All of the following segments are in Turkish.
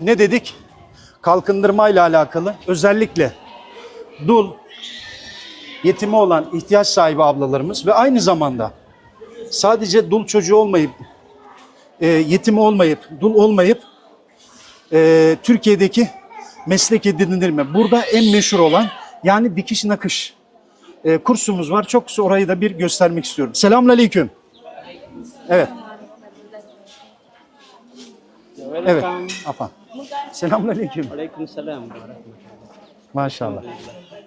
ne dedik? Kalkındırma ile alakalı özellikle dul, yetimi olan ihtiyaç sahibi ablalarımız ve aynı zamanda sadece dul çocuğu olmayıp, e, yetim olmayıp, dul olmayıp e, Türkiye'deki meslek edindirme. Burada en meşhur olan yani dikiş nakış e, kursumuz var. Çok kısa orayı da bir göstermek istiyorum. Selamünaleyküm. Evet. Evet. Afan. Selamünaleyküm. Aleykümselam. Maşallah.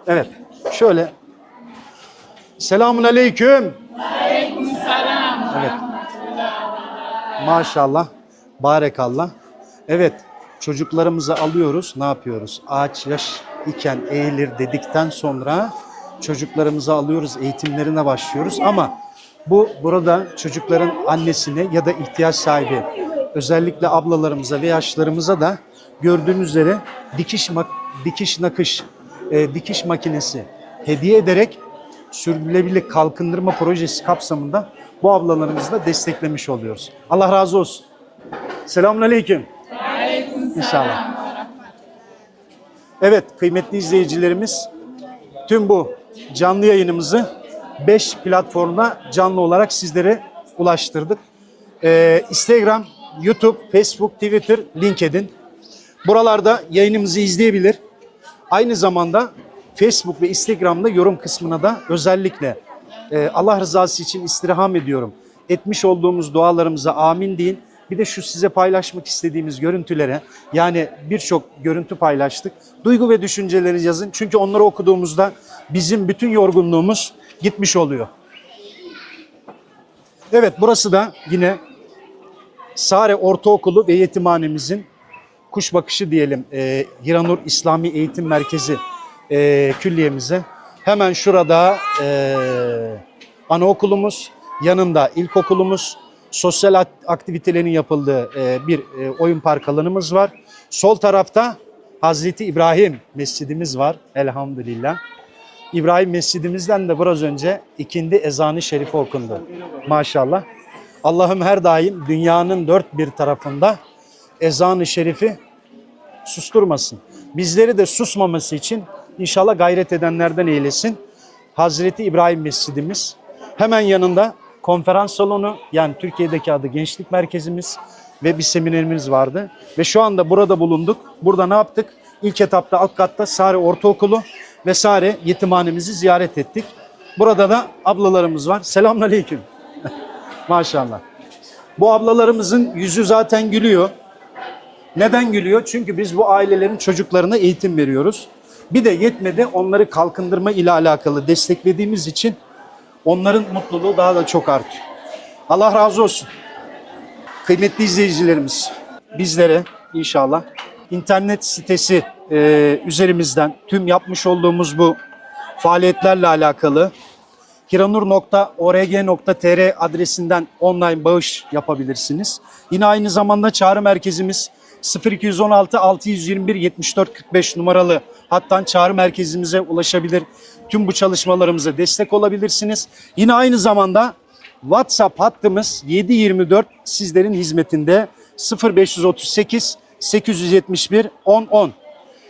Evet. Şöyle. Selamun aleyküm. Evet. Maşallah. Barekallah. Evet. Çocuklarımızı alıyoruz. Ne yapıyoruz? Ağaç yaş iken eğilir dedikten sonra çocuklarımızı alıyoruz. Eğitimlerine başlıyoruz. Ama bu burada çocukların annesine ya da ihtiyaç sahibi özellikle ablalarımıza ve yaşlarımıza da gördüğünüz üzere dikiş dikiş nakış e, dikiş makinesi hediye ederek sürdürülebilir kalkındırma projesi kapsamında bu ablalarımızı da desteklemiş oluyoruz. Allah razı olsun. Selamun aleyküm. İnşallah. Evet kıymetli izleyicilerimiz tüm bu canlı yayınımızı 5 platformda canlı olarak sizlere ulaştırdık. Ee, Instagram, YouTube, Facebook, Twitter, LinkedIn. Buralarda yayınımızı izleyebilir. Aynı zamanda Facebook ve Instagram'da yorum kısmına da özellikle e, Allah rızası için istirham ediyorum. Etmiş olduğumuz dualarımıza amin deyin. Bir de şu size paylaşmak istediğimiz görüntülere yani birçok görüntü paylaştık. Duygu ve düşünceleri yazın. Çünkü onları okuduğumuzda bizim bütün yorgunluğumuz gitmiş oluyor. Evet burası da yine Sare Ortaokulu ve Yetimhanemizin kuş bakışı diyelim e, Hiranur İslami Eğitim Merkezi e, külliyemize. Hemen şurada e, anaokulumuz, yanında ilkokulumuz, sosyal ak- aktivitelerin yapıldığı e, bir e, oyun park alanımız var. Sol tarafta Hazreti İbrahim Mescidimiz var elhamdülillah. İbrahim Mescidimizden de biraz önce ikindi ezanı şerifi okundu. Maşallah. Allah'ım her daim dünyanın dört bir tarafında ezanı şerifi susturmasın. Bizleri de susmaması için inşallah gayret edenlerden eylesin. Hazreti İbrahim Mescidimiz. Hemen yanında konferans salonu yani Türkiye'deki adı Gençlik Merkezimiz ve bir seminerimiz vardı. Ve şu anda burada bulunduk. Burada ne yaptık? İlk etapta alt katta Sare Ortaokulu ve Sare Yetimhanemizi ziyaret ettik. Burada da ablalarımız var. Selamünaleyküm. Maşallah. Bu ablalarımızın yüzü zaten gülüyor. Neden gülüyor? Çünkü biz bu ailelerin çocuklarına eğitim veriyoruz. Bir de yetmedi onları kalkındırma ile alakalı desteklediğimiz için onların mutluluğu daha da çok artıyor. Allah razı olsun. Kıymetli izleyicilerimiz bizlere inşallah internet sitesi e, üzerimizden tüm yapmış olduğumuz bu faaliyetlerle alakalı hiranur.org.tr adresinden online bağış yapabilirsiniz. Yine aynı zamanda çağrı merkezimiz 0216 621 74 45 numaralı hattan çağrı merkezimize ulaşabilir. Tüm bu çalışmalarımıza destek olabilirsiniz. Yine aynı zamanda WhatsApp hattımız 724 sizlerin hizmetinde 0538 871 1010